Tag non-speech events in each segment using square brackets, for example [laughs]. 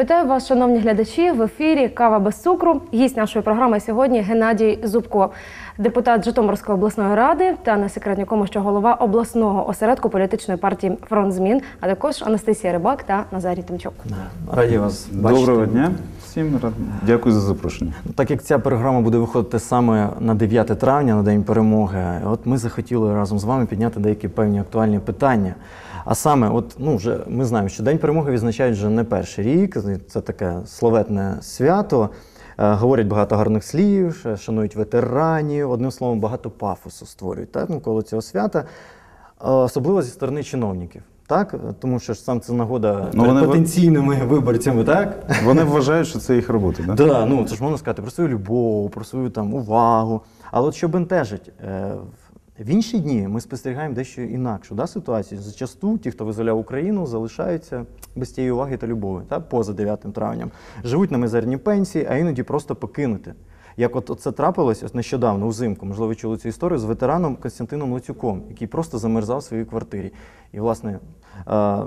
Вітаю вас, шановні глядачі. В ефірі Кава без цукру. Гість нашої програми сьогодні Геннадій Зубко, депутат Житомирської обласної ради та на секретнікому, що голова обласного осередку політичної партії Фронт змін, а також Анастасія Рибак та Назарій Тимчук. Раді вас бачити. Доброго дня всім. рад- Дякую за запрошення. Так як ця програма буде виходити саме на 9 травня, на День перемоги, от ми захотіли разом з вами підняти деякі певні актуальні питання. А саме, от ну вже ми знаємо, що День перемоги відзначають вже не перший рік. Це таке словетне свято. Е, Говорять багато гарних слів, шанують ветеранів. Одним словом, багато пафосу створюють так, навколо цього свята, Е, особливо зі сторони чиновників. Так, тому що ж сам це нагода Ну, перед вони- потенційними виборцями, так? Вони вважають, що це їх робота, так? [laughs] Да, ну це ж можна сказати про свою любов, про свою там увагу. Але от що бентежить, е, в інші дні ми спостерігаємо дещо інакшу да, ситуацію. Зачасту ті, хто визволяв Україну, залишаються без тієї уваги та любові, та, поза 9 травням. Живуть на мізерні пенсії, а іноді просто покинути. Як от це трапилось ось нещодавно, узимку, можливо, ви чули цю історію з ветераном Константином Луцюком, який просто замерзав в своїй квартирі. І, власне, е,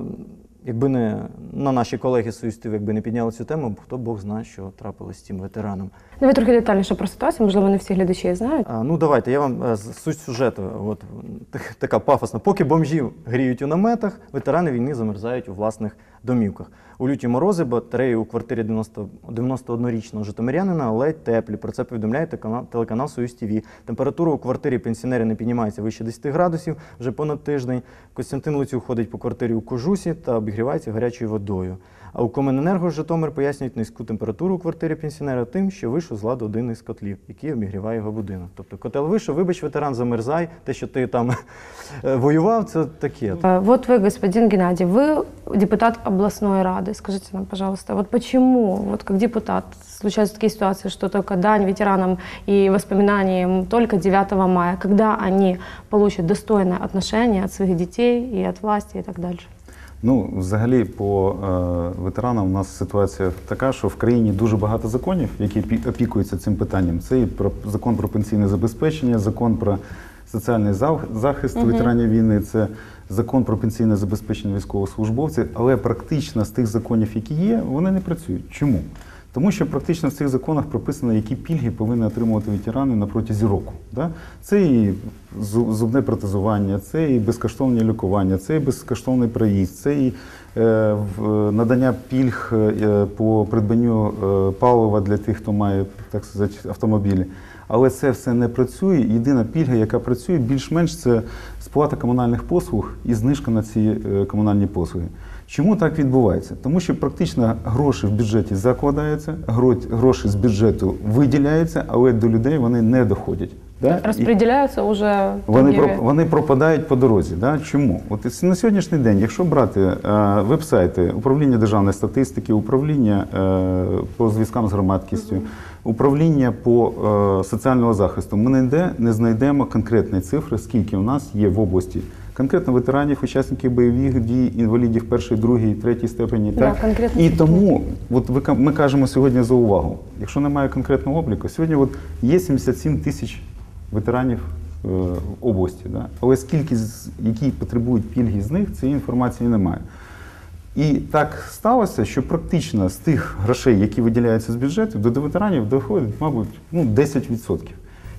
якби не на наші колеги Союзтів, якби не підняли цю тему, хто Бог знає, що трапилось з цим ветераном. Давай трохи детальніше про ситуацію, можливо, не всі глядачі знають. А, ну давайте, я вам е, суть сюжету. От така пафосна. Поки бомжів гріють у наметах, ветерани війни замерзають у власних домівках. У люті морози батареї у квартирі 90 91-річного житомирянина ледь теплі. Про це повідомляє телеканал- телеканал Союз ТВ. Температура у квартирі пенсіонера не піднімається вище 10 градусів вже понад тиждень. Костянтин Луцюк ходить по квартирі у кожусі та обігрівається гарячою водою. А у Комененерго Житомир пояснюють низьку температуру у квартирі пенсіонера тим, що вийшов з ладу один із котлів, який обігріває його будинок. Тобто котел вийшов, вибач, ветеран, замерзай, те, що ти там [laughs] е, воював, це таке. Э, Вот вы, господин Геннадий, вы депутат областной Скажите нам, пожалуйста, вот почему, вот как депутат, случаются такие ситуации, что только дань ветеранам и воспоминаниям только 9 мая, когда они получат достойное отношение от своих детей и от власти и так дальше? Ну, взагалі, по е, ветеранам у нас ситуація така, що в країні дуже багато законів, які пі- опікуються цим питанням. Це і про закон про пенсійне забезпечення, закон про соціальний зах- захист ветеранів війни, це закон про пенсійне забезпечення військовослужбовців. Але практично з тих законів, які є, вони не працюють. Чому? Тому що практично в цих законах прописано, які пільги повинні отримувати ветерани на протязі року. Да? Це і зубне протезування, це і безкоштовне лікування, це і безкоштовний проїзд, це і е, надання пільг е, по придбанню е, палива для тих, хто має так сказати, автомобілі. Але це все не працює. Єдина пільга, яка працює, більш-менш це сплата комунальних послуг і знижка на ці е, комунальні послуги. Чому так відбувається? Тому що практично гроші в бюджеті закладаються, гроші з бюджету виділяються, але до людей вони не доходять. Да? І- Распределяются уже вони, про, вони пропадають по дорозі. Да? Чому? От на сьогоднішній день, якщо брати е, веб-сайти управління державної статистики, управління е, по зв'язкам з громадськістю, управління по е, соціального захисту, ми ніде не знайдемо конкретної цифри, скільки у нас є в області. Конкретно ветеранів, учасників бойових дій, інвалідів першої, другої, третьої степені. Да, так? конкретно І тому от ви ми кажемо сьогодні за увагу. Якщо немає конкретного обліку, сьогодні от є 77 тисяч ветеранів е, в області. Да? Але скільки які потребують пільги з них, цієї інформації немає. І так сталося, що практично з тих грошей, які виділяються з бюджету, до ветеранів доходить, мабуть, ну, 10%.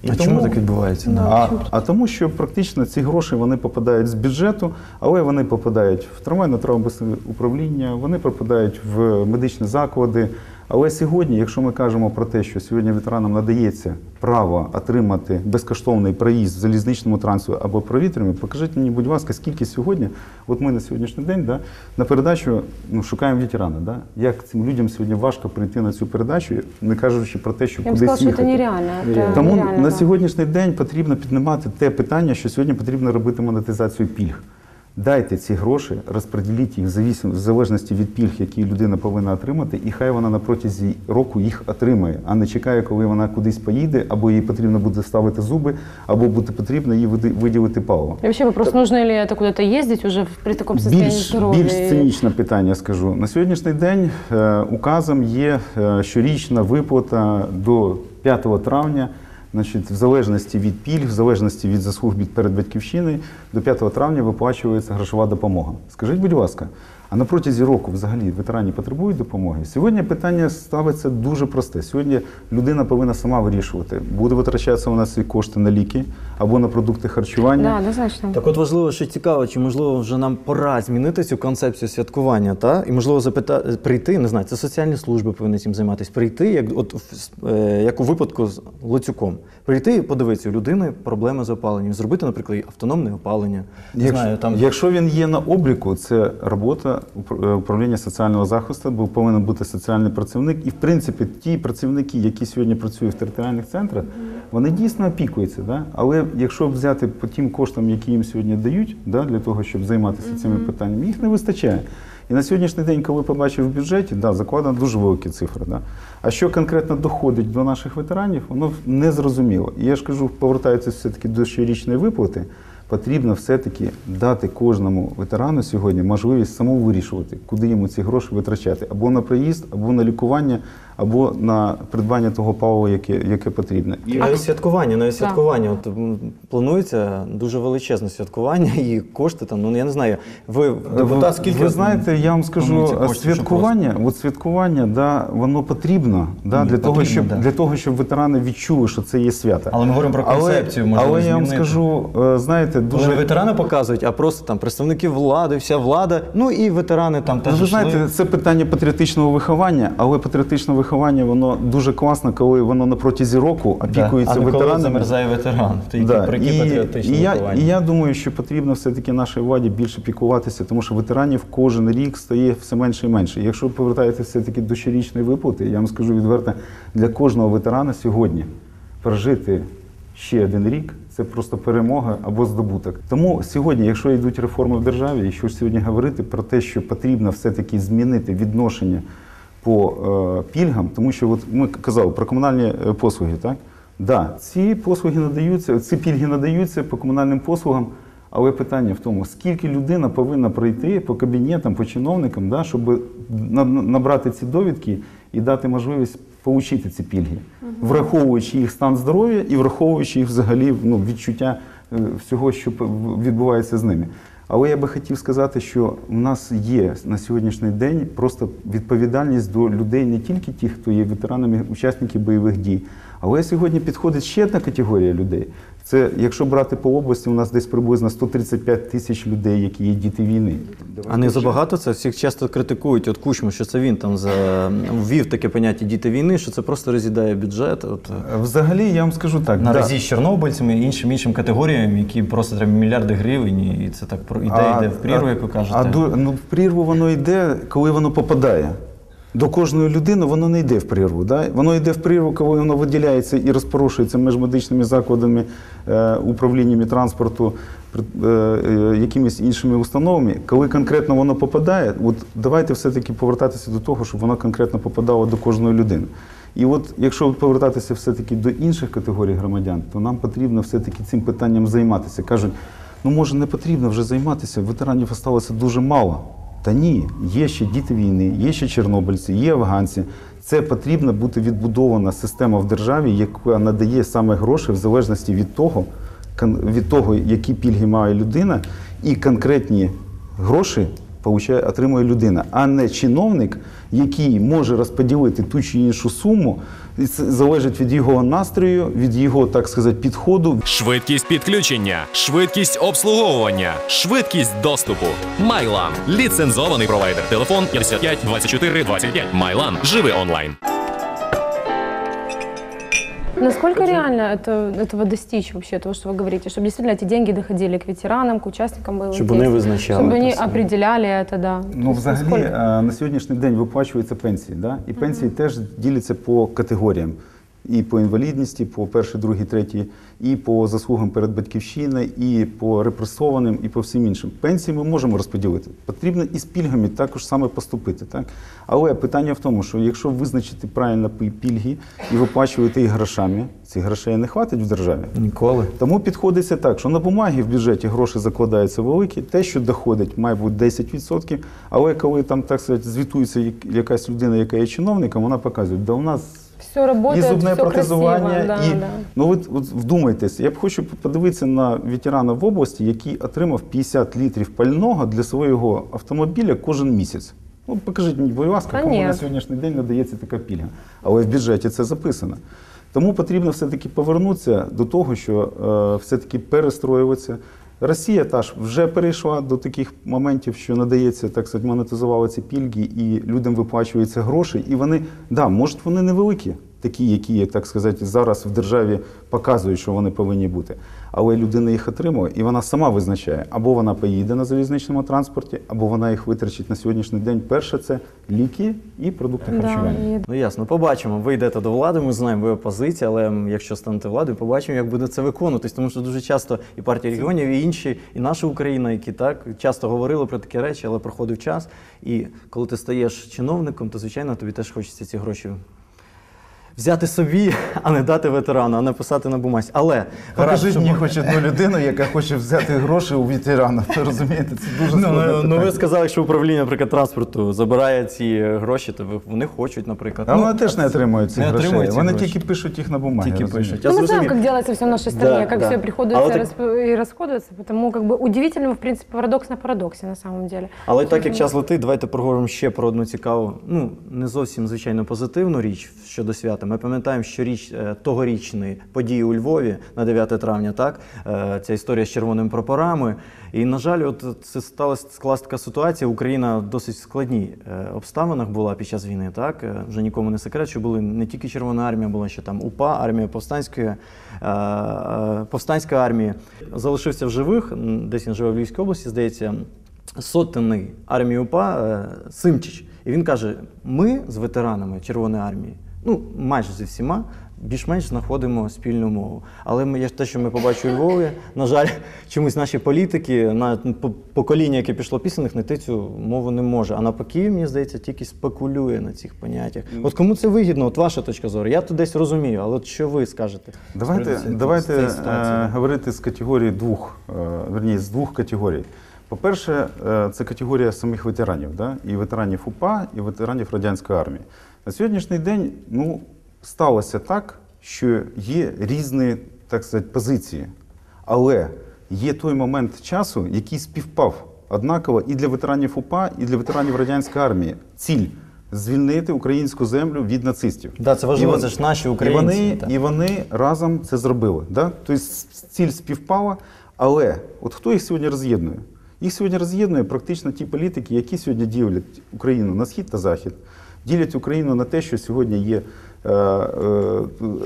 І а чому так відбувається? Да. а, а тому, що практично ці гроші вони попадають з бюджету, але вони попадають в трамвайне травмобезпечне управління, вони попадають в медичні заклади. Але сьогодні, якщо ми кажемо про те, що сьогодні ветеранам надається право отримати безкоштовний проїзд в залізничному трансфері або провітряному, покажіть мені, будь ласка, скільки сьогодні, от ми на сьогоднішній день да, на передачу ну, шукаємо ветерана. Да? Як цим людям сьогодні важко прийти на цю передачу, не кажучи про те, що Я бы кудись сказала, что это їхати. нереально. Это Тому нереально, на да. сьогоднішній день потрібно піднімати те питання, що сьогодні потрібно робити монетизацію пільг. Дайте ці гроші, розподіліть їх в в залежності від пільг, які людина повинна отримати, і хай вона на протязі року їх отримає, а не чекає, коли вона кудись поїде, або їй потрібно буде ставити зуби, або буде потрібно їй види- виділити паливо. И вообще вопрос, нужно ли это куда-то ездить уже в- при таком состоянии Більш, здоровья? більш цинічне питання скажу. На сьогоднішній день е, указом є е, щорічна виплата до 5 травня. Значить, в залежності від пільг, в залежності від заслуг перед батьківщиною, до 5 травня виплачується грошова допомога. Скажіть, будь ласка, А на протязі року взагалі ветерані потребують допомоги. Сьогодні питання ставиться дуже просте. Сьогодні людина повинна сама вирішувати, буде витрачатися вона свої кошти на ліки або на продукти харчування. Да, однозначно. Так от важливо, що цікаво, чи можливо вже нам пора змінити цю концепцію святкування, та? І можливо запита... прийти, не знаю, це соціальні служби повинні цим займатися. Прийти, як, от, в- е, як у випадку з Луцюком. Прийти і подивитися, у людини проблеми з опаленням, зробити, наприклад, автономне опалення. Не Якщо, знаю, там... якщо він є на обліку, це робота управління соціального захисту, бо повинен бути соціальний працівник. І в принципі, ті працівники, які сьогодні працюють в територіальних центрах, вони дійсно опікуються. Да? Але якщо взяти по тим коштам, які їм сьогодні дають, да, для того, щоб займатися цими питаннями, їх не вистачає. І на сьогоднішній день, коли побачив в бюджеті, да, закладено дуже великі цифри. Да. А що конкретно доходить до наших ветеранів, воно не зрозуміло. І я ж кажу, повертаючись все-таки до щорічної виплати, потрібно все-таки дати кожному ветерану сьогодні можливість самому вирішувати, куди йому ці гроші витрачати, або на проїзд, або на лікування, або на придбання того палива, яке, яке потрібно. І навіть святкування, навіть святкування. От планується дуже величезне святкування, [laughs] і кошти там, ну я не знаю. Ви депутат скільки ви знаєте, я вам скажу, коштів, святкування, от святкування, да, воно потрібно, да, для того, щоб да. для того, щоб ветерани відчули, що це є свято. Але ми говоримо про концепцію, але, можливо, але я вам скажу, е, знаєте, Дуже... дуже ветерани показують, а просто там представники влади, вся влада, ну і ветерани там теж. Ну, ви знаєте, це питання патріотичного виховання, але патріотичне виховання воно дуже класно, коли воно на протязі року Да. опікується а не коли ветеранами. замерзає ветеран. Які, Да. І, патріотичні і, я, виховання? і я думаю, що потрібно все-таки нашій владі більше піклуватися, тому що ветеранів кожен рік стає все менше і менше. І Якщо ви повертаєтеся все-таки до щорічної виплати, я вам скажу відверто, для кожного ветерана сьогодні прожити ще один рік це просто перемога або здобуток. Тому сьогодні, якщо йдуть реформи в державі, якщо сьогодні говорити про те, що потрібно все-таки змінити відношення по е, пільгам, тому що от ми казали про комунальні е, послуги, так? Да, ці послуги надаються, ці пільги надаються по комунальним послугам, але питання в тому, скільки людина повинна пройти по кабінетам, по чиновникам, да, щоб на- на- набрати ці довідки і дати можливість отримати ці пільги, враховуючи їх стан здоров'я і враховуючи їх взагалі ну, відчуття е, всього, що відбувається з ними. Але я би хотів сказати, що в нас є на сьогоднішній день просто відповідальність до людей, не тільки тих, хто є ветеранами, учасників бойових дій, але сьогодні підходить ще одна категорія людей. Це якщо брати по області, у нас десь приблизно 135 тисяч людей, які є діти війни. А не забагато це всіх часто критикують. От Кучму, що це він там за ввів таке поняття діти війни, що це просто роз'їдає бюджет. От Взагалі, я вам скажу так. на да. разі з чорнобильцями і іншим іншим категоріям, які просто треба мільярди гривень, і це так іде, йде в прірву, як ви кажете. А ну, в прірву воно йде, коли воно попадає. До кожної людини воно не йде в прірву. Да? Воно йде в прірву, коли воно виділяється і розпорушується між медичними закладами, е, управліннями транспорту, е, якимись іншими установами. Коли конкретно воно попадає, от давайте все-таки повертатися до того, щоб воно конкретно попадало до кожної людини. І от якщо повертатися все-таки до інших категорій громадян, то нам потрібно все-таки цим питанням займатися. Кажуть, ну може не потрібно вже займатися, ветеранів залишилося дуже мало. Та ні, є ще діти війни, є ще чорнобильці, є афганці. Це потрібна бути відбудована система в державі, яка надає саме гроші в залежності від того, від того, які пільги має людина, і конкретні гроші получає, отримує людина, а не чиновник, який може розподілити ту чи іншу суму, і це залежить від його настрою, від його, так сказати, підходу, Швидкість підключення, швидкість обслуговування, швидкість доступу. Майлан ліцензований провайдер. Телефон 55 24 25. Майлан. Живи онлайн. Насколько реально это, этого достичь вообще, того, что вы говорите, чтобы действительно эти деньги доходили к ветеранам, к участникам боевых Щоб вони действий, визначали Чтобы це они все. определяли это, да. То Ну, есть взагалі, насколько- е, на сьогоднішній день виплачуються пенсії, да? і пенсії теж діляться по категоріям. І по інвалідності, по першій, другій, третій, і по заслугам перед батьківщиною, і по репресованим, і по всім іншим. Пенсії ми можемо розподілити. Потрібно і з пільгами також саме поступити. Так? Але питання в тому, що якщо визначити правильно пільги і виплачувати їх грошами, цих грошей не хватить в державі. Ніколи. Тому підходиться так, що на бумагі в бюджеті гроші закладаються великі, те, що доходить, має бути 10%, але коли там, так сказати, звітується якась людина, яка є чиновником, вона показує, да у нас Все работает, і зубне все протезування, красиво. І да. ну от, от вдумайтесь, я б хочу подивитися на ветерана в області, який отримав 50 літрів пального для свого автомобіля кожен місяць. Ну, покажіть мені, будь ласка, кому на сьогоднішній день надається така пільга. Але в бюджеті це записано. Тому потрібно все-таки повернутися до того, що е, все-таки перестроюватися. Росія та ж вже перейшла до таких моментів, що надається, так сказати, монетизували ці пільги, і людям виплачуються гроші. І вони, да, може, вони невеликі, такі, які, так сказати, зараз в державі показують, що вони повинні бути. Але людина їх отримує, і вона сама визначає, або вона поїде на залізничному транспорті, або вона їх витрачить на сьогоднішній день. Перше це ліки і продукти харчування. Да, і Ну ясно, побачимо. Ви йдете до влади, ми знаємо, ви опозиція, але якщо станете владою, побачимо, як буде це виконуватись. Тому що дуже часто і партія регіонів, і інші, і наша Україна, які так часто говорили про такі речі, але проходив час. І коли ти стаєш чиновником, то звичайно тобі теж хочеться ці гроші. Взяти собі, а не дати ветерану, а не писати на бумазі. Але Покажіть мені хоч одну людину, яка хоче взяти гроші у ветерана. Ви розумієте, це дуже Ну, ну, ну ви сказали, що управління, наприклад, транспорту забирає ці гроші, то ви- вони хочуть, наприклад. А Ну, вони теж не отримують ці не грошей. отримують ці Вони гроші. тільки пишуть їх на бумагі. Тільки пишуть. Я Ну, мы знаем, зрозумів. как делается все в нашей стране, как да. все расп- и расходуется. Потому как бы удивительно, в принципе, парадокс на парадоксе на самом деле. Але так як час летить, давайте поговоримо ще про одну цікаву, ну не зовсім звичайно позитивну річ щодо свята. Ми пам'ятаємо, що річ е, події у Львові на 9 травня, так Е, ця історія з червоними прапорами. І на жаль, от це сталася така ситуація. Україна в досить складній е, обставинах була під час війни. Так вже нікому не секрет, що були не тільки Червона армія, була ще там УПА, армія повстанської повстанська армія. Залишився в живих, десь він живе в Львівській області, здається сотенний армії УПА Симчич. І він каже: ми з ветеранами Червоної армії, ну майже зі всіма, більш-менш знаходимо спільну мову. Але ми, те, що ми побачили у Львові, на жаль, чомусь наші політики, на покоління, яке пішло після них, знайти цю мову не може. А навпаки, мені здається, тільки спекулює на цих поняттях. От кому це вигідно? От ваша точка зору. Я тут десь розумію, але от що ви скажете? Давайте, давайте е, говорити з категорії двох, е, верні, з двох категорій. По-перше, е, це категорія самих ветеранів, да? і ветеранів УПА, і ветеранів радянської армії. На сьогоднішній день ну, сталося так, що є різні так сказати, позиції. Але є той момент часу, який співпав однаково і для ветеранів УПА, і для ветеранів радянської армії. Ціль звільнити українську землю від нацистів. Да, це важливо, І це ж наші і вони, так. і вони разом це зробили. Да? Тобто ціль співпала, але от хто їх сьогодні роз'єднує? Їх сьогодні роз'єднує практично ті політики, які сьогодні ділять Україну на схід та захід, ділять Україну на те, що сьогодні є е, е,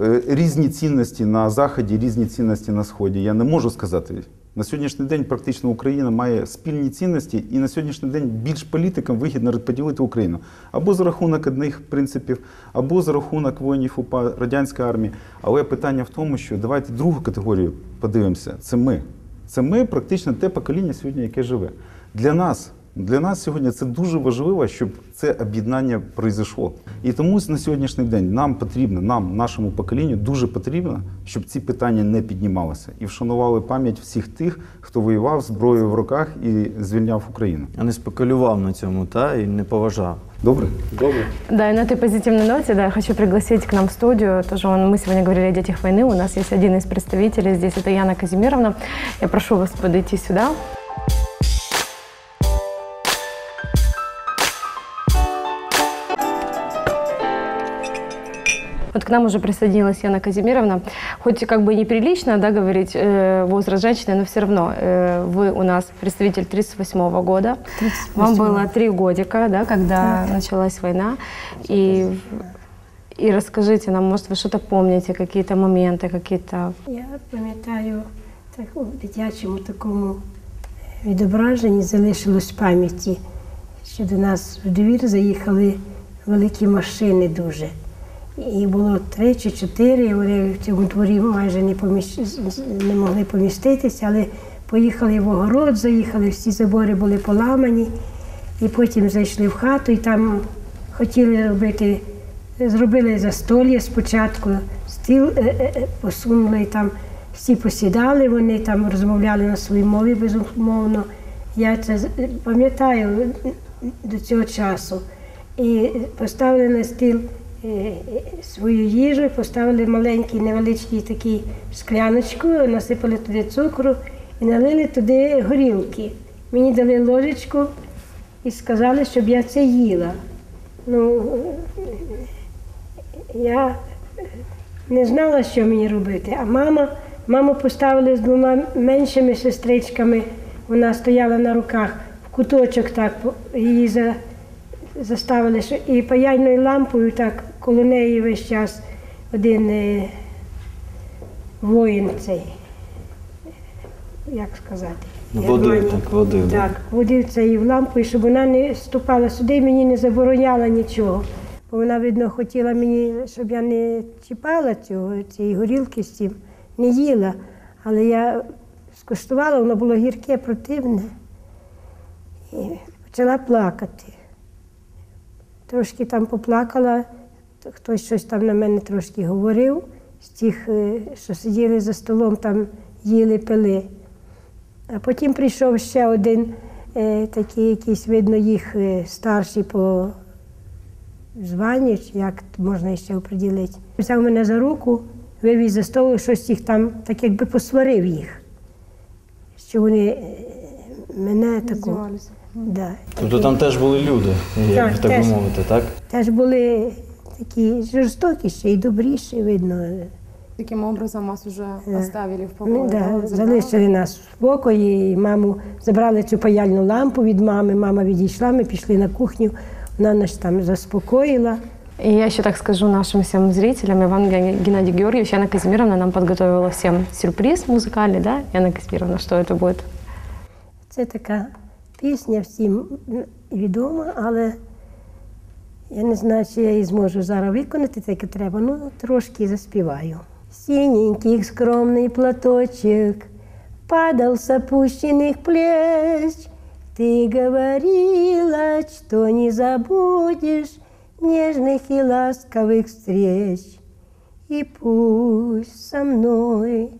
е, різні цінності на заході, різні цінності на сході. Я не можу сказати. На сьогоднішній день практично Україна має спільні цінності, і на сьогоднішній день більш політикам вигідно розподілити Україну або за рахунок одних принципів, або за рахунок воїнів УПА радянської армії. Але питання в тому, що давайте другу категорію подивимося. Це ми. Це ми практично те покоління сьогодні, яке живе. Для нас, для нас сьогодні це дуже важливо, щоб це об'єднання пройшло. І тому на сьогоднішній день нам потрібно, нам, нашому поколінню, дуже потрібно, щоб ці питання не піднімалися і вшанували пам'ять всіх тих, хто воював зброєю в руках і звільняв Україну. А не спекулював на цьому, та і не поважав. Добре? Добре. Да, и на этой позитивной ноте, да, я хочу пригласить к нам в студию. Тоже он, мы сегодня говорили о детях войны. У нас есть один из представителей здесь, это Яна Казимировна. Я прошу вас подойти сюда. Вот к нам уже присоединилась Яна Казимировна. Хоть и как бы неприлично да, говорить э, возраст женщины, но все равно э, вы у нас представитель 38 года. Вам было три годика, да, когда началась война. И, и расскажите нам, может, вы что-то помните, какие-то моменты, какие-то... Я пам'ятаю, так у дитячому такому відображенні залишилось в пам'яті, що до нас в двір заїхали великі машини дуже. І було три чи чотири, вони в цьому дворі майже не, поміщ... не могли поміститися, але поїхали в огород, заїхали, всі забори були поламані, і потім зайшли в хату і там хотіли робити Зробили застолля спочатку, стіл е, е, е, посунули там, всі посідали, вони там розмовляли на своїй мові, безумовно. Я це пам'ятаю до цього часу. І поставили на стіл свою їжу, поставили маленький невеличкий такий скляночку, насипали туди цукру і налили туди горілки. Мені дали ложечку і сказали, щоб я це їла. Ну, я не знала, що мені робити. А мама, маму поставили з двома меншими сестричками. Вона стояла на руках в куточок так, її за, заставили, і паяльною лампою так коло неї весь час один е, воїн цей. Як сказати? Водив, так, водив. Так, водив цей в лампу, і щоб вона не ступала сюди, мені не забороняла нічого. Бо вона, видно, хотіла мені, щоб я не чіпала цього, цієї горілки з цим, не їла. Але я скуштувала, воно було гірке, противне. І почала плакати. Трошки там поплакала, хтось щось там на мене трошки говорив, з тих, е, що сиділи за столом, там їли, пили. А потім прийшов ще один е, такий, якийсь, видно, їх е, старший по званню, як можна ще оприділити. Взяв мене за руку, вивіз за столу, щось їх там, так якби посварив їх. Що вони мене таку. Да, Тобто там теж були люди, як Так, так, теж. би мовити, так? Теж були такі жорстокіші і добріші, видно. Таким образом вас уже Е, оставили в Ну, покое. да, да, забрали? залишили нас в спокої, і маму забрали цю паяльну лампу від мами. Мама відійшла, ми пішли на кухню, вона нас там заспокоїла. И я еще так скажу нашим всем зрителям, Иван Ген- Геннадий Георгиевич, Яна Казимировна нам подготовила всем сюрприз музыкальный, да, Яна Казимировна, что это будет? Це така пісня всім відома, але я не знаю, чи я її зможу зараз виконати, так як треба. Ну, трошки заспіваю. Синенький скромный платочек падал с опущенных плеч. Ты говорила, что не забудешь нежных и ласковых встреч. И пусть со мной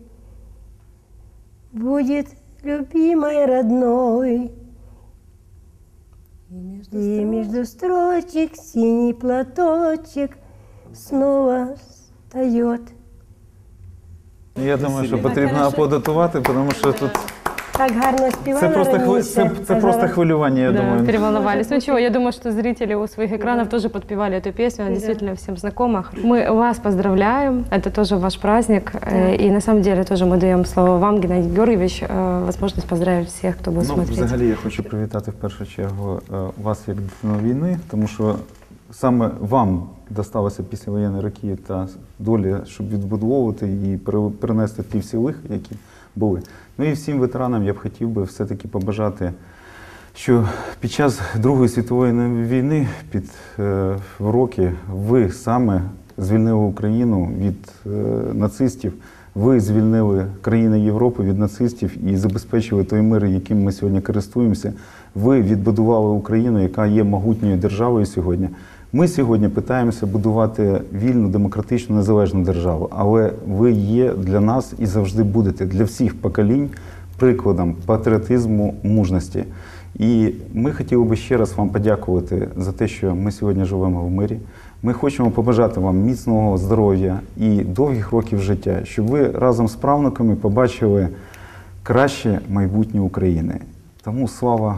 будет любимой родной. И между строчек. синий платочек снова встает. Я думаю, що потрібно аплодувати, тому що тут Так гарно співала це просто хви... раніше, це, це а просто зараз- хвилювання. Я Да, думаю. переволновались. Ну ничего, я думаю, что зрители у своих экранов тоже подпевали эту песню, она действительно всем знакома. Мы вас поздравляем, это тоже ваш праздник, э, и на самом деле тоже мы даем слово вам, Геннадий Георгиевич, э, возможность поздравить всех, кто будет Ну, смотреть. взагалі я хочу привітати в першу чергу е, вас як дитину війни, тому що саме вам досталося після воєнної роки та долі, щоб відбудовувати і пере- перенести ті всі лихи, які були. Ну і всім ветеранам я б хотів би все-таки побажати, що під час Другої світової війни, під е, роки, ви саме звільнили Україну від е, нацистів. Ви звільнили країни Європи від нацистів і забезпечили той мир, яким ми сьогодні користуємося. Ви відбудували Україну, яка є могутньою державою сьогодні. Ми сьогодні питаємося будувати вільну, демократичну, незалежну державу, але ви є для нас і завжди будете для всіх поколінь прикладом патріотизму, мужності. І ми хотіли би ще раз вам подякувати за те, що ми сьогодні живемо в мирі. Ми хочемо побажати вам міцного здоров'я і довгих років життя, щоб ви разом з правнуками побачили краще майбутнє України. Тому слава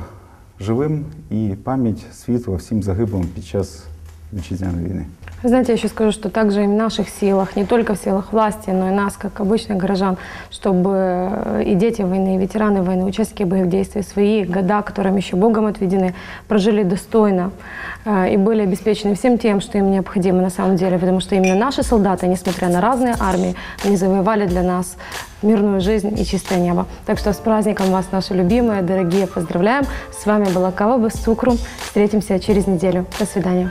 живим і пам'ять світла всім загиблим під час вітчизняної війни. Вы знаете, я еще скажу, что также и в наших силах, не только в силах власти, но и нас, как обычных горожан, чтобы и дети войны, и ветераны войны, участники боевых действий, свои года, которым еще Богом отведены, прожили достойно э, и были обеспечены всем тем, что им необходимо на самом деле, потому что именно наши солдаты, несмотря на разные армии, они завоевали для нас мирную жизнь и чистое небо. Так что с праздником вас, наши любимые, дорогие, поздравляем. С вами была Кава без цукру. Встретимся через неделю. До свидания.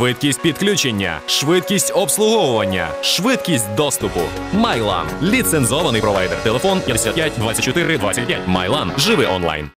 Швидкість підключення, швидкість обслуговування, швидкість доступу. Майлан ліцензований провайдер. Телефон 55 24 25. Майлан. Живи онлайн.